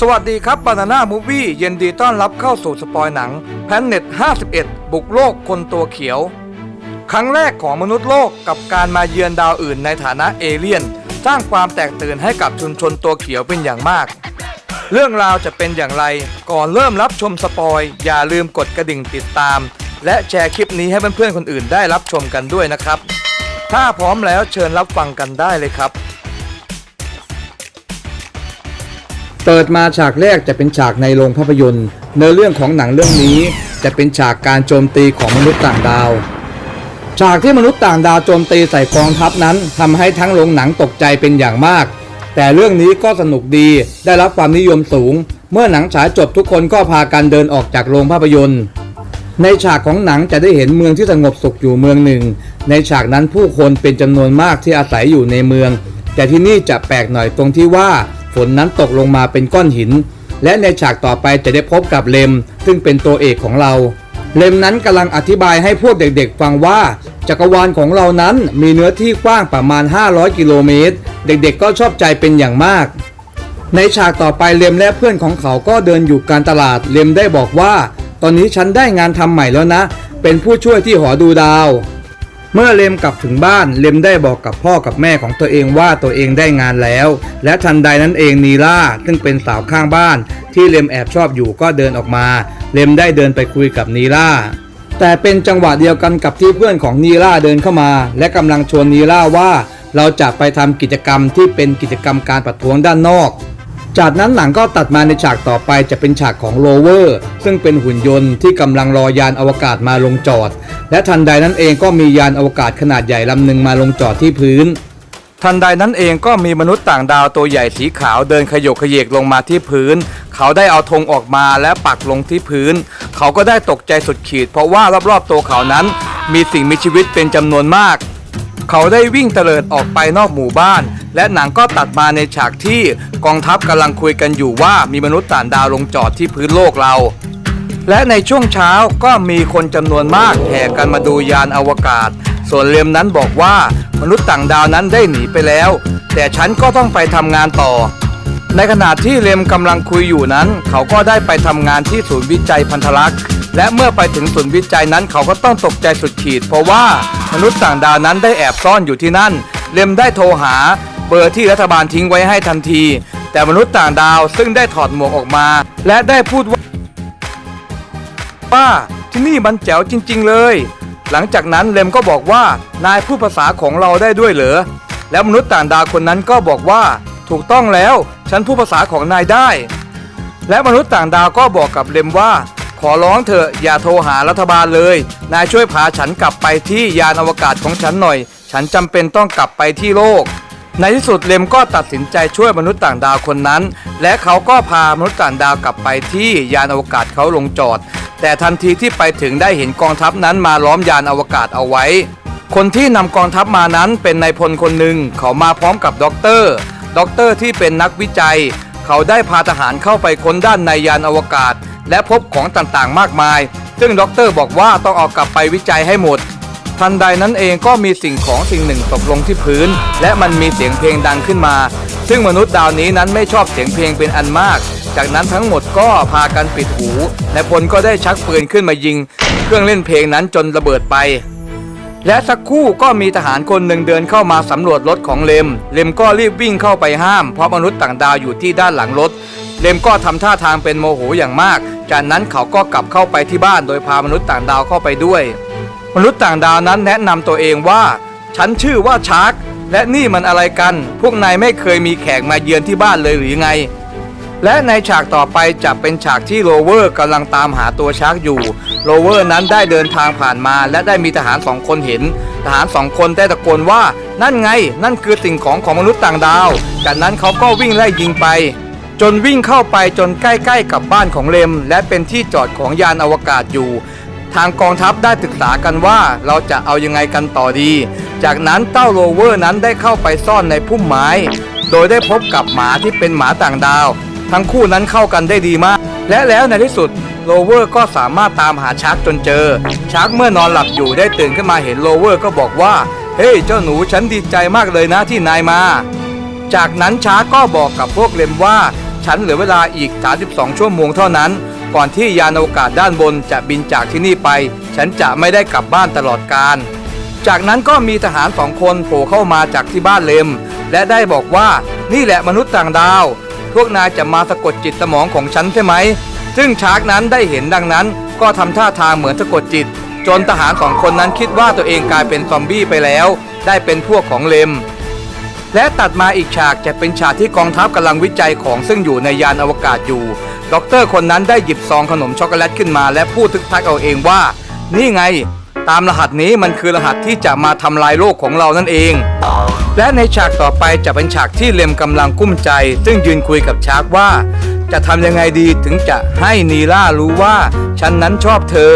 สวัสดีครับบานาน่ามูวี่เย็นดีต้อนรับเข้าสู่สปอยหนังแพนเน็ต51 บุกโลกคนตัวเขียว ครั้งแรกของมนุษย์โลกกับการมาเยือนดาวอื่นในฐานะเอเลี่ยน สร้างความแตกตื่นให้กับชุมชนตัวเขียวเป็นอย่างมาก เรื่องราวจะเป็นอย่างไร ก่อนเริ่มรับชมสปอย อย่าลืมกดกระดิ่งติดตาม และแชร์คลิปนี้ให้เพื่อนๆคนอื่นได้รับชมกันด้วยนะครับ ถ้าพร้อมแล้วเชิญรับฟังกันได้เลยครับ เปิดมาฉากแรกจะเป็นฉากในโรงภาพยนตร์ เนื้อเรื่องของหนังเรื่องนี้จะเป็นฉากการโจมตีของมนุษย์ต่างดาว ฉากที่มนุษย์ต่างดาวโจมตีใส่กองทัพนั้นทำให้ทั้งโรงหนังตกใจเป็นอย่างมาก แต่เรื่องนี้ก็สนุกดีได้รับความนิยมสูง เมื่อหนังฉายจบทุกคนก็พากันเดินออกจากโรงภาพยนตร์ ในฉากของหนังจะได้เห็นเมืองที่สงบสุขอยู่เมืองหนึ่ง ในฉากนั้นผู้คนเป็นจำนวนมากที่อาศัยอยู่ในเมือง แต่ที่นี่จะแปลกหน่อยตรงที่ว่า ฝนนั้นตกลงมาเป็นก้อนหิน และในฉากต่อไปจะได้พบกับเลม ซึ่งเป็นตัวเอกของเรา เลมนั้นกำลังอธิบายให้พวกเด็กๆ ฟังว่า จักรวาลของเรานั้นมีเนื้อที่กว้างประมาณ 500 กิโลเมตร เด็กๆ ก็ชอบใจเป็นอย่างมาก ในฉากต่อไปเลมและเพื่อนของเขาก็เดินอยู่การตลาดเลมได้บอกว่า ตอนนี้ฉันได้งานทำใหม่แล้วนะ เป็นผู้ช่วยที่หอดูดาว เมื่อเลมกลับถึงบ้านเลมได้บอกกับพ่อกับแม่ของตัวเองว่าตัวเองได้งานแล้ว และทันใดนั้นเองนีล่าซึ่งเป็นสาวข้างบ้าน ที่เลมแอบชอบอยู่ก็เดินออกมา เลมได้เดินไปคุยกับนีล่าแต่เป็นจังหวะเดียวกันกับที่เพื่อนของนีล่าเดินเข้ามา และกำลังชวนนีล่าว่า เราจะไปทำกิจกรรมที่เป็นกิจกรรมการประท้วงด้านนอก จากนั้นหนังก็ตัดมาในฉากต่อไปจะเป็นฉากของโรเวอร์ ซึ่งเป็นหุ่นยนต์ที่กำลังรอยานอวกาศมาลงจอด และทันใดนั้นเองก็มียานอวกาศขนาดใหญ่ลำหนึ่งมาลงจอดที่พื้น ทันใดนั้นเองก็มีมนุษย์ต่างดาวตัวใหญ่สีขาวเดินขยกขยเยกลงมาที่พื้น เขาได้เอาธงออกมาและปักลงที่พื้น เขาก็ได้ตกใจสุดขีด เพราะว่ารอบๆตัวเขานั้น มีสิ่งมีชีวิตเป็นจำนวนมาก เขาได้วิ่งเตลิดออกไปนอกหมู่บ้าน และหนังก็ตัดมาในฉากที่กองทัพกำลังคุยกันอยู่ว่ามีมนุษย์ต่างดาวลงจอดที่พื้นโลกเรา และในช่วงเช้าก็มีคนจำนวนมากแห่กันมาดูยานอวกาศ ส่วนเลมนั้นบอกว่ามนุษย์ต่างดาวนั้นได้หนีไปแล้ว แต่ฉันก็ต้องไปทำงานต่อ ในขณะที่เลมกำลังคุยอยู่นั้น เขาก็ได้ไปทำงานที่ศูนย์วิจัยพันธลักษณ์และเมื่อไปถึงศูนย์วิจัยนั้นเขาก็ต้องตกใจสุดขีด เพราะว่ามนุษย์ต่างดาวนั้นได้แอบซ่อนอยู่ที่นั่น เลมได้โทรหา เบอร์ที่รัฐบาลทิ้งไว้ให้ทันที แต่มนุษย์ต่างดาวซึ่งได้ถอดหมวกออกมา และได้พูดว่าว่าที่นี่มันแจ๋วจริง ๆ เลย หลังจากนั้นเลมก็บอกว่านายพูดภาษาของเราได้ด้วยเหรอแล้วมนุษย์ต่างดาวคนนั้นก็บอกว่า ถูกต้องแล้วฉันพูดภาษาของนายได้ และมนุษย์ต่างดาวก็บอกกับเลมว่า ขอร้องเถอะอย่าโทรหารัฐบาลเลย นายช่วยพาฉันกลับไปที่ยานอวกาศของฉันหน่อย ฉันจำเป็นต้องกลับไปที่โลก ในที่สุดเลมก็ตัดสินใจช่วยมนุษย์ต่างดาวคนนั้น และเขาก็พามนุษย์ต่างดาวกลับไปที่ยานอวกาศเขาลงจอด แต่ทันทีที่ไปถึงได้เห็นกองทัพนั้นมาล้อมยานอวกาศเอาไว้ คนที่นำกองทัพมานั้นเป็นนายพลคนหนึ่งเขามาพร้อมกับด็อกเตอร์ด็อกเตอร์ที่เป็นนักวิจัย เขาได้พาทหารเข้าไปค้นด้านในยานอวกาศ และพบของต่างๆ มากมาย ซึ่งด็อกเตอร์บอกว่าต้องเอากลับไปวิจัยให้หมด ทันใดนั้นเองก็มีสิ่งของสิ่งหนึ่งตกลงที่พื้น และมันมีเสียงเพลงดังขึ้นมา ซึ่งมนุษย์ดาวนี้นั้นไม่ชอบเสียงเพลงเป็นอันมาก จากนั้นทั้งหมดก็พากันปิดหู และพลก็ได้ชักปืนขึ้นมายิง เครื่องเล่นเพลงนั้นจนระเบิดไป และสักครู่ก็มีทหารคนหนึ่งเดินเข้ามาสำรวจรถของเลม เลมก็รีบวิ่งเข้าไปห้าม เพราะมนุษย์ต่างดาวอยู่ที่ด้านหลังรถ เลมก็ทำท่าทางเป็นโมโหอย่างมาก จากนั้นเขาก็กลับเข้าไปที่บ้านโดยพามนุษย์ต่างดาวเข้าไปด้วย มนุษย์ต่างดาวนั้นแนะนำตัวเองว่า ฉันชื่อว่าชาร์กและนี่มันอะไรกัน พวกนายไม่เคยมีแขกมาเยือนที่บ้านเลยหรือไง และในฉากต่อไปจะเป็นฉากที่โรเวอร์กำลังตามหาตัวชาร์กอยู่ โรเวอร์นั้นได้เดินทางผ่านมา และได้มีทหารสองคนเห็น ทหารสองคนได้ตะโกนว่า นั่นไง นั่นคือสิ่งของของมนุษย์ต่างดาว จากนั้นเขาก็วิ่งไล่ยิงไป จนวิ่งเข้าไปจนใกล้ๆกับบ้านของเลม และเป็นที่จอดของยานอวกาศอยู่ ทางกองทัพได้ศึกษากันว่าเราจะเอายังไงกันต่อดี จากนั้นเต้าโรเวอร์นั้นได้เข้าไปซ่อนในพุ่มไม้ โดยได้พบกับหมาที่เป็นหมาต่างดาว ทั้งคู่นั้นเข้ากันได้ดีมาก และแล้วในที่สุดโรเวอร์ก็สามารถตามหาชาร์กจนเจอ ชาร์กเมื่อนอนหลับอยู่ได้ตื่นขึ้นมาเห็นโรเวอร์ก็บอกว่า เฮ้ย เจ้าหนูฉันดีใจมากเลยนะที่นายมา จากนั้นชาร์กก็บอกกับพวกเลมว่า ฉันเหลือเวลาอีก 32 ชั่วโมงเท่านั้น ก่อนที่ยานอวกาศด้านบนจะบินจากที่นี่ไป ฉันจะไม่ได้กลับบ้านตลอดกาลจากนั้นก็มีทหารสองคนโผล่เข้ามาจากที่บ้านเลม และได้บอกว่านี่แหละมนุษย์ต่างดาว พวกนายจะมาสะกดจิตสมองของฉันใช่ไหม ซึ่งชาร์กนั้นได้เห็นดังนั้น ก็ทำท่าทางเหมือนสะกดจิต จนทหารสองคนนั้นคิดว่าตัวเองกลายเป็นซอมบี้ไปแล้ว ได้เป็นพวกของเลม และตัดมาอีกฉากจะเป็นฉากที่กองทัพกำลังวิจัยของซึ่งอยู่ในยานอวกาศอยู่ ด็อกเตอร์คนนั้นได้หยิบซองขนมช็อกโกแลตขึ้นมา และพูดทึกทักเอาเองว่า นี่ไง ตามรหัสนี้มันคือรหัสที่จะมาทำลายโลกของเรานั่นเอง และในฉากต่อไปจะเป็นฉากที่เลมกำลังกุ้มใจ ซึ่งยืนคุยกับชาร์กว่า จะทำยังไงดีถึงจะให้นีล่ารู้ว่า ฉันนั้นชอบเธอ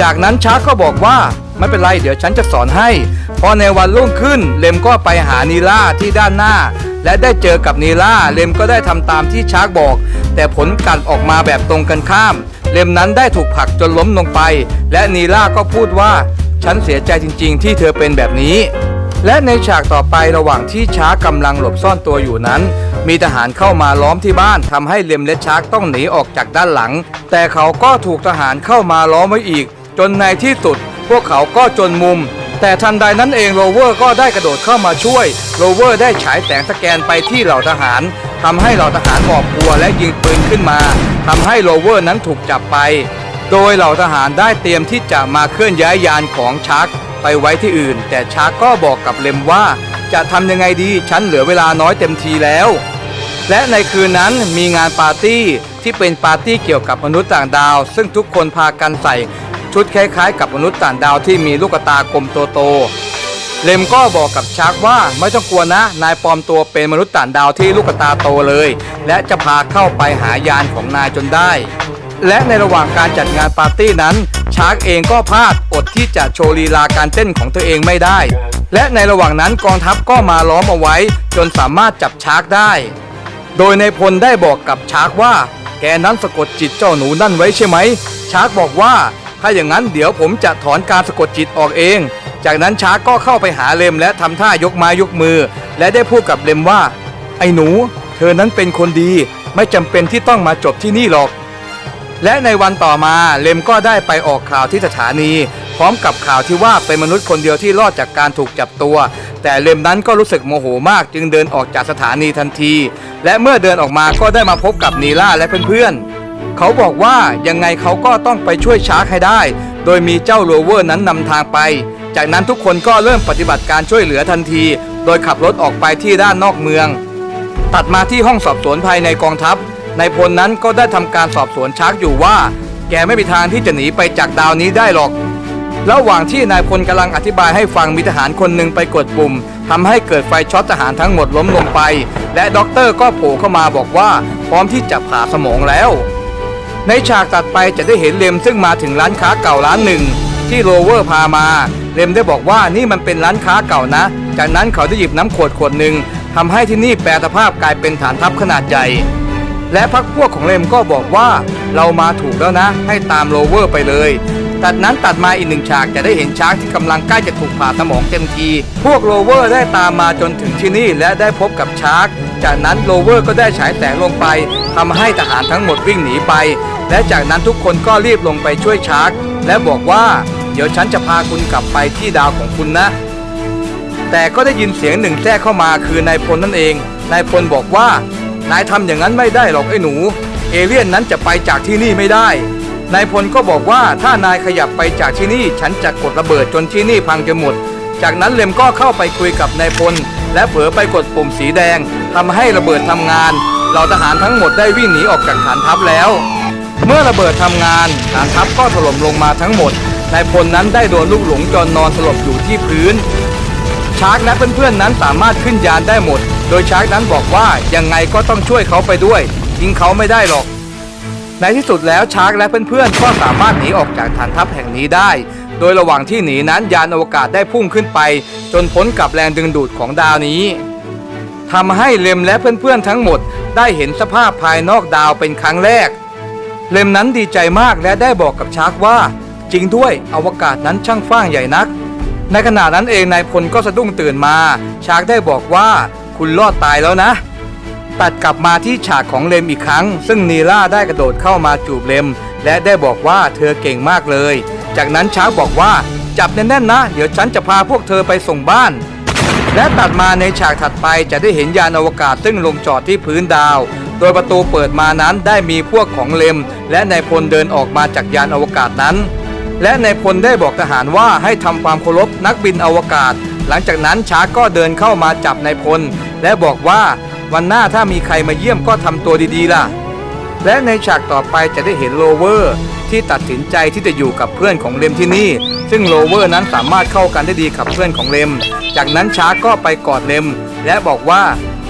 จากนั้นชาร์กก็บอกว่า ไม่เป็นไรเดี๋ยวฉันจะสอนให้ พอในวันรุ่งขึ้นเลมก็ไปหานีล่าที่ด้านหน้า และได้เจอกับนีล่าเลมก็ได้ทำตามที่ชาร์กบอก แต่ผลการออกมาแบบตรงกันข้าม เลมนั้นได้ถูกผลักจนล้มลงไป และนีล่าก็พูดว่า ฉันเสียใจจริง ๆ ที่เธอเป็นแบบนี้และในฉากต่อไประหว่างที่ช้ากำลังหลบซ่อนตัวอยู่นั้น มีทหารเข้ามาล้อมที่บ้านทำให้เลมและชาร์กต้องหนีออกจากด้านหลัง แต่เขาก็ถูกทหารเข้ามาล้อมไว้อีก จนในที่สุด พวกเขาก็จนมุม แต่ทันใดนั้นเองโรเวอร์ก็ได้กระโดดเข้ามาช่วย โรเวอร์ได้ฉายแสงสแกนไปที่เหล่าทหารทำให้เหล่าทหารหมอบกลัวและยิงปืนขึ้นมาทำให้โรเวอร์นั้นถูกจับไป โดยเหล่าทหารได้เตรียมที่จะมาเคลื่อนย้ายยานของชาร์กไปไว้ที่อื่น แต่ชาร์กก็บอกกับเลมว่า จะทำยังไงดีฉันเหลือเวลาน้อยเต็มทีแล้วและในคืนนั้นมีงานปาร์ตี้ที่เป็นปาร์ตี้เกี่ยวกับมนุษย์ต่างดาว ซึ่งทุกคนพากันใส่ ชุดคล้ายๆ กับมนุษย์ต่างดาวที่มีลูกตากลมโตๆเลมก็บอกกับชาร์กว่าไม่ต้องกลัวนะ นายปลอมตัวเป็นมนุษย์ต่างดาวที่ลูกตาโตเลย และจะพาเข้าไปหายานของนายจนได้ และในระหว่างการจัดงานปาร์ตี้นั้น ชาร์กเองก็พลาดอดที่จะโชว์ลีลาการเต้นของตัวเองไม่ได้ และในระหว่างนั้นกองทัพก็มาล้อมเอาไว้ จนสามารถจับชาร์กได้ โดยในพลได้บอกกับชาร์กว่า แกนั้นสะกดจิตเจ้าหนูนั่นไว้ใช่ไหมชาร์กบอกว่า ถ้าอย่างนั้นเดี๋ยวผมจะถอนการสะกดจิตออกเอง จากนั้นช้ากก็เข้าไปหาเลมและทำท่ายกไม้ยกมือ และได้พูดกับเลมว่า ไอ้หนู เธอนั้นเป็นคนดี ไม่จำเป็นที่ต้องมาจบที่นี่หรอก และในวันต่อมาเลมก็ได้ไปออกข่าวที่สถานี พร้อมกับข่าวที่ว่าเป็นมนุษย์คนเดียวที่รอดจากการถูกจับตัว แต่เลมนั้นก็รู้สึกโมโหมากจึงเดินออกจากสถานีทันที และเมื่อเดินออกมาก็ได้มาพบกับนีล่าและเพื่อนๆ เขาบอกว่ายังไงเขาก็ต้องไปช่วยชาร์กให้ได้ โดยมีเจ้าโรเวอร์นั้นนำทางไป จากนั้นทุกคนก็เริ่มปฏิบัติการช่วยเหลือทันที โดยขับรถออกไปที่ด้านนอกเมือง ตัดมาที่ห้องสอบสวนภายในกองทัพนายพลนั้นก็ได้ทำการสอบสวนชาร์กอยู่ว่า แกไม่มีทางที่จะหนีไปจากดาวนี้ได้หรอกระหว่างที่นายพลกำลังอธิบายให้ฟังมีทหารคนหนึ่งไปกดปุ่มทำให้เกิดไฟช็อตทหารทั้งหมดล้มลงไป และด็อกเตอร์ก็โผล่เข้ามาบอกว่า พร้อมที่จะผ่าสมองแล้ว ในฉากตัดไปจะได้เห็นเลมซึ่งมาถึงร้านค้าเก่าร้านหนึ่ง ที่โรเวอร์พามา เลมได้บอกว่านี่มันเป็นร้านค้าเก่านะ จากนั้นเขาได้หยิบน้ำขวดขวดหนึ่งทำให้ที่นี่แปลสภาพกลายเป็นฐานทัพขนาดใหญ่ และพักพวกของเลมก็บอกว่าเรามาถูกแล้วนะ ให้ตามโรเวอร์ไปเลยตัดนั้นตัดมาอีกหนึ่งฉากจะได้เห็นช้างที่กำลังใกล้จะถูกผ่าสมองเต็มที พวกโรเวอร์ได้ตามมาจนถึงที่นี่และได้พบกับชาร์ก จากนั้นโรเวอร์ก็ได้ฉายแสงลงไปทำให้ทหารทั้งหมดวิ่งหนีไป และจากนั้นทุกคนก็รีบลงไปช่วยชาร์กและบอกว่า เดี๋ยวฉันจะพาคุณกลับไปที่ดาวของคุณนะ แต่ก็ได้ยินเสียงหนึ่งแทรกเข้ามาคือนายพลนั่นเองนายพลบอกว่านายทำอย่างนั้นไม่ได้หรอกไอ้หนู เอเลี่ยนนั้นจะไปจากที่นี่ไม่ได้นายพลก็บอกว่าถ้านายขยับไปจากที่นี่ฉันจะกดระเบิดจนที่นี่พังจนหมด จากนั้นเลมก็เข้าไปคุยกับนายพล และเผลอไปกดปุ่มสีแดงทำให้ระเบิดทำงานเหล่าทหารทั้งหมดได้วิ่งหนีออกจากฐานทัพแล้ว เมื่อระเบิดทำงานฐานทัพก็ถล่มลงมาทั้งหมดนายพลนั้นได้โดนลูกหลงจนนอนสลบอยู่ที่พื้น ชาร์กและเพื่อนๆนั้นสามารถขึ้นยานได้หมด โดยชาร์กนั้นบอกว่ายังไงก็ต้องช่วยเขาไปด้วยทิ้งเขาไม่ได้หรอก ในที่สุดแล้วชาร์กและเพื่อนๆก็สามารถหนีออกจากฐานทัพแห่งนี้ได้ โดยระหว่างที่หนีนั้นยานอวกาศได้พุ่งขึ้นไป จนพ้นกับแรงดึงดูดของดาวนี้ทำให้เลมและเพื่อนๆทั้งหมดได้เห็นสภาพภายนอกดาวเป็นครั้งแรก เลมนั้นดีใจมากและได้บอกกับชาร์กว่า จริงด้วยอวกาศนั้นช่างฟ้างใหญ่นัก ในขณะนั้นเองนายพลก็สะดุ้งตื่นมา ชาร์กได้บอกว่าคุณรอดตายแล้วนะ ตัดกลับมาที่ฉากของเลมอีกครั้ง ซึ่งนีล่าได้กระโดดเข้ามาจูบเลม และได้บอกว่าเธอเก่งมากเลย จากนั้นช้างบอกว่าจับแน่นๆนะ เดี๋ยวฉันจะพาพวกเธอไปส่งบ้าน และตัดมาในฉากถัดไปจะได้เห็นยานอวกาศซึ่งลงจอดที่พื้นดาว โดยประตูเปิดมานั้นได้มีพวกของเลม และนายพลเดินออกมาจากยานอวกาศนั้น และนายพลได้บอกทหารว่าให้ทำความเคารพนักบินอวกาศ หลังจากนั้นช้างก็เดินเข้ามาจับนายพล และบอกว่าวันหน้าถ้ามีใครมาเยี่ยมก็ทำตัวดีๆล่ะ และในฉากต่อไปจะได้เห็นโลเวอร์ ที่ตัดสินใจที่จะอยู่กับเพื่อนของเลมที่นี่ ซึ่งโลเวอร์นั้นสามารถเข้ากันได้ดีกับเพื่อนของเลม จากนั้นช้าก็ไปกอดเลม และบอกว่า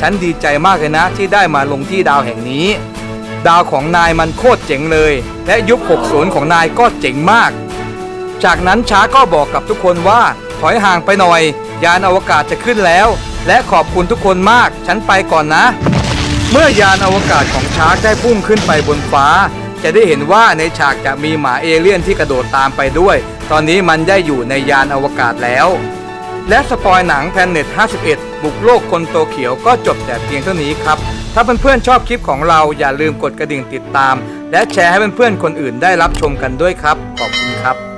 ฉันดีใจมากเลยนะที่ได้มาลงที่ดาวแห่งนี้ ดาวของนายมันโคตรเจ๋งเลย และยุค 60 ของนายก็เจ๋งมาก จากนั้นช้าก็บอกกับทุกคนว่าถอยห่างไปหน่อย ยานอวกาศจะขึ้นแล้ว และขอบคุณทุกคนมาก ฉันไปก่อนนะ เมื่อยานอวกาศของชาร์กได้พุ่งขึ้นไปบนฟ้า จะได้เห็นว่าในฉากจะมีหมาเอเลี่ยนที่กระโดดตามไปด้วย ตอนนี้มันได้อยู่ในยานอวกาศแล้ว และสปอยหนังแพนเน็ต51 บุกโลกคนโตเขียวก็จบแต่เพียงเท่านี้ครับ ถ้าเพื่อนๆชอบคลิปของเราอย่าลืมกดกระดิ่งติดตาม และแชร์ให้เพื่อนๆคนอื่นได้รับชมกันด้วยครับ ขอบคุณครับ